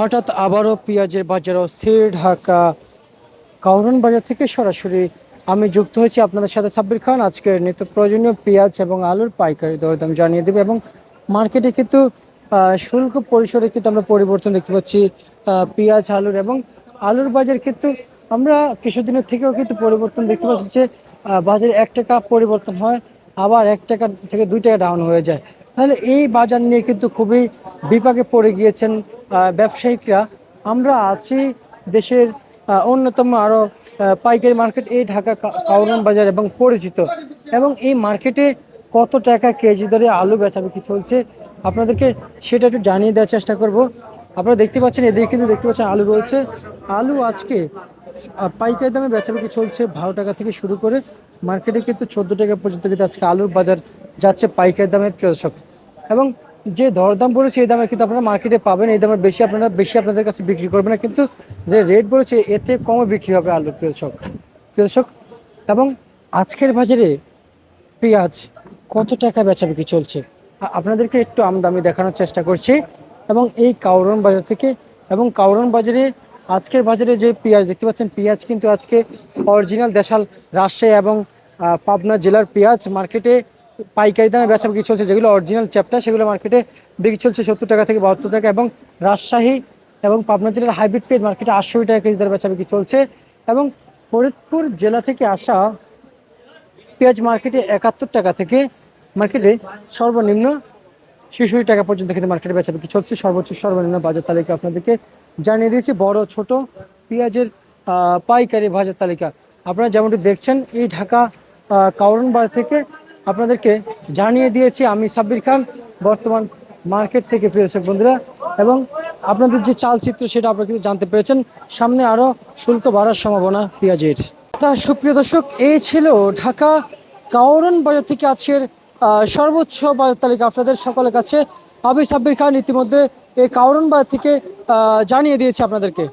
হঠাৎ আবারও পেঁয়াজের বাজার অস্থির ঢাকা। কাউরন বাজার থেকে সরাসরি আমি যুক্ত হয়েছি আপনাদের সাথে সাব্বির খান। আজকের নিত্য প্রয়োজনীয় পেঁয়াজ এবং আলুর পাইকারি দরদাম জানিয়ে দেবে এবং মার্কেটে কিন্তু শুল্ক পরিসরে কিন্তু আমরা পরিবর্তন দেখতে পাচ্ছি পেঁয়াজ, আলুর এবং আলুর বাজার কিন্তু আমরা কিছুদিনের থেকেও কিন্তু পরিবর্তন দেখতে পাচ্ছি যে বাজারে এক টাকা পরিবর্তন হয়, আবার এক টাকা থেকে দুই টাকা ডাউন হয়ে যায়। তাহলে এই বাজার নিয়ে কিন্তু খুবই বিপাকে পড়ে গিয়েছেন ব্যবসায়িকরা। আমরা আছি দেশের অন্যতম আরও পাইকারি মার্কেট এই ঢাকা কাউরান বাজার এবং পরিচিত। এবং এই মার্কেটে কত টাকা কেজি দরে আলু বেচাবেচি চলছে আপনাদেরকে সেটা একটু জানিয়ে দেওয়ার চেষ্টা করব। আপনারা দেখতে পাচ্ছেন, এদিকে কিন্তু দেখতে পাচ্ছেন আলু রয়েছে। আলু আজকে পাইকারি দামে বেচাবেচি চলছে বারো টাকা থেকে শুরু করে। মার্কেটে কিন্তু চোদ্দ টাকা পর্যন্ত কিন্তু আজকে আলুর বাজার যাচ্ছে পাইকারি দামের কৃষক এবং যে দরদাম বলেছে এই দামে কিন্তু আপনারা মার্কেটে পাবেন, এই দামে বেশি আপনারা, বেশি আপনাদের কাছে বিক্রি করবেন না। কিন্তু যে রেট বলেছে, এতে কমে বিক্রি হবে আলু কৃষক কৃষক এবং আজকের বাজারে পেঁয়াজ কত টাকা বেচা বিক্রি চলছে? আপনাদেরকে একটু আমদামি দেখানোর চেষ্টা করছি। এবং এই কাউরন বাজার থেকে, এবং কাউরন বাজারে, আজকের বাজারে যে পেঁয়াজ দেখতে পাচ্ছেন, পেঁয়াজ কিন্তু আজকে অরিজিনাল দেশাল, রাজশাহী এবং পাবনা জেলার পেঁয়াজ মার্কেটে পাইকারি দামে বেচা বিক্রি চলছে যেগুলো অরিজিনাল চ্যাপ্টার সেগুলো মার্কেটে বিক্রি চলছে সত্তর টাকা থেকে বাহাত্তর টাকা এবং রাজশাহী এবং পাবনা জেলার হাইব্রিড পেজ মার্কেটে আটশো টাকা কেজি দরে বেচা বিক্রি চলছে এবং ফরিদপুর জেলা থেকে আসা পেঁয়াজ মার্কেটে একাত্তর টাকা থেকে মার্কেটে সর্বনিম্ন ছেষট্টি টাকা পর্যন্ত কিন্তু মার্কেটে বেচা বিক্রি চলছে। সর্বোচ্চ সর্বনিম্ন বাজার তালিকা আপনাদেরকে জানিয়ে দিয়েছি বড় ছোট পেঁয়াজের পাইকারি বাজার তালিকা। আপনারা যেমনটি দেখছেন এই ঢাকা আহ, কাউরন বাজার থেকে আপনাদেরকে জানিয়ে দিয়েছি, আমি সাব্বির খান, বর্তমান মার্কেট থেকে প্রিয়সক বন্ধুরা। এবং আপনাদের যে চালচিত্র, সেটা আপনারা কিন্তু জানতে পেরেছেন। সামনে আরও শুল্ক বাড়ার সম্ভাবনা পেঁয়াজের। তা সুপ্রিয় দর্শক, এই ছিল ঢাকা কাউরন বাজার থেকে আজকের সর্বোচ্চ বাজার তালিকা। আপনাদের সকলের কাছে আবি সাব্বির খান ইতিমধ্যে এই কাউরন বাজার থেকে জানিয়ে দিয়েছে আপনাদেরকে।